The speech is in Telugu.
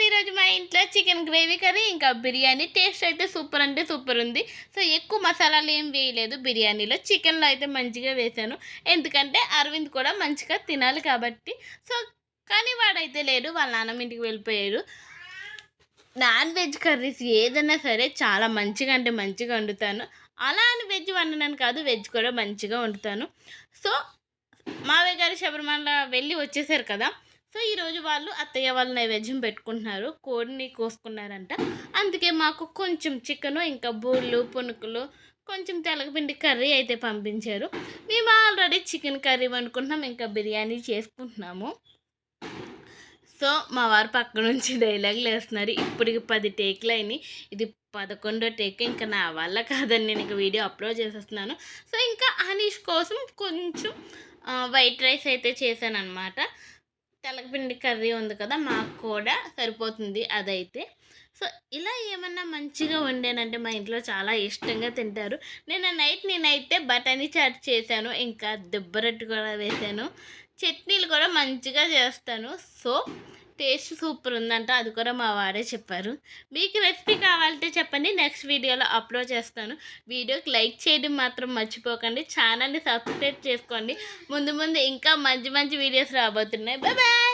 మీరు ఈరోజు మా ఇంట్లో చికెన్ గ్రేవీ కర్రీ ఇంకా బిర్యానీ టేస్ట్ అయితే సూపర్ అంటే సూపర్ ఉంది. సో ఎక్కువ మసాలాలు ఏం వేయలేదు. బిర్యానీలో చికెన్లో అయితే మంచిగా వేశాను. ఎందుకంటే అరవింద్ కూడా మంచిగా తినాలి కాబట్టి. సో కానీ వాడైతే లేడు. వాళ్ళ నాన్నమ్మ ఇంటికి వెళ్ళిపోయాడు. నాన్ వెజ్ కర్రీస్ ఏదైనా సరే చాలా మంచిగా అంటే మంచిగా వండుతాను. అలా అని వెజ్ వండనని కాదు వెజ్ కూడా మంచిగా వండుతాను. సో మావయ్య గారు శబరిమల వెళ్ళి వచ్చేసారు కదా. సో ఈరోజు వాళ్ళు అత్తయ్య వాళ్ళు నైవేద్యం పెట్టుకుంటున్నారు. కోడిని కోసుకున్నారంట. అందుకే మాకు కొంచెం చికెను ఇంకా బూళ్ళు పునుకులు కొంచెం తెలగపిండి కర్రీ అయితే పంపించారు. మేము ఆల్రెడీ చికెన్ కర్రీ వండుకుంటున్నాం ఇంకా బిర్యానీ చేసుకుంటున్నాము. సో మా వారు పక్క నుంచి డైలాగులు వేస్తున్నారు ఇప్పటికి పది టేకులు అయినాయి. ఇది పదకొండో టేక్ ఇంకా నా వల్ల కాదని నేను ఇంకా వీడియో అప్లోడ్ చేసేస్తున్నాను. సో ఇంకా హనీష్ కోసం కొంచెం వైట్ రైస్ అయితే చేశాను అనమాట తెలగపిండి కర్రీ ఉంది కదా మాకు కూడా సరిపోతుంది అదైతే. సో ఇలా ఏమన్నా మంచిగా వండానంటే మా ఇంట్లో చాలా ఇష్టంగా తింటారు. నేను నైట్ నేనైతే బటానీ చాట్ చేశాను ఇంకా దుబ్బరట్టు కూడా వేశాను. చట్నీలు కూడా మంచిగా చేస్తాను. సో టేస్ట్ సూపర్ ఉందంట అది కూడా మా వారే చెప్పారు. మీకు రెసిపీ కావాలంటే చెప్పండి నెక్స్ట్ వీడియోలో అప్లోడ్ చేస్తాను. వీడియోకి లైక్ చేయడం మాత్రం మర్చిపోకండి ఛానల్ని సబ్స్క్రైబ్ చేసుకోండి. ముందు ముందు ఇంకా మంచి మంచి వీడియోస్ రాబోతున్నాయి. బాయ్